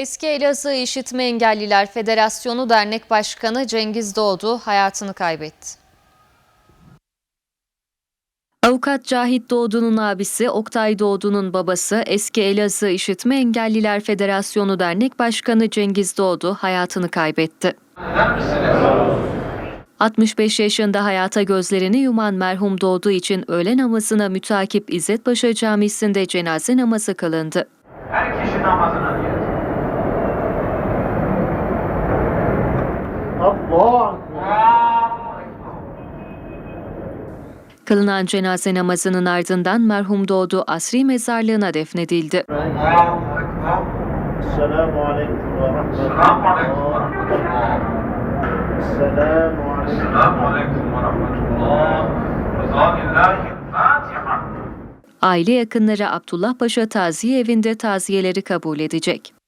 Eski Elazığ İşitme Engelliler Federasyonu Dernek Başkanı Cengiz Doğdu hayatını kaybetti. Avukat Cahit Doğdu'nun abisi Oktay Doğdu'nun babası eski Elazığ İşitme Engelliler Federasyonu Dernek Başkanı Cengiz Doğdu hayatını kaybetti. 65 yaşında hayata gözlerini yuman merhum Doğdu için öğle namazına mütakip İzzet Paşa Camisi'nde cenaze namazı kılındı. Her kişi namazına niyet. Allah Kılınan cenaze namazının ardından merhum Doğdu asri mezarlığına defnedildi. Allahu Ekber. Selamu aleyküm ve Selamun Aleyküm ve rahmetullah. Rahmetullah. Selamu aleyküm. Selamun Aleyküm ve Rahmetullah. Rızanillahi Fatiha. Aile yakınları Abdullah Paşa Taziye Evi'nde taziyeleri kabul edecek.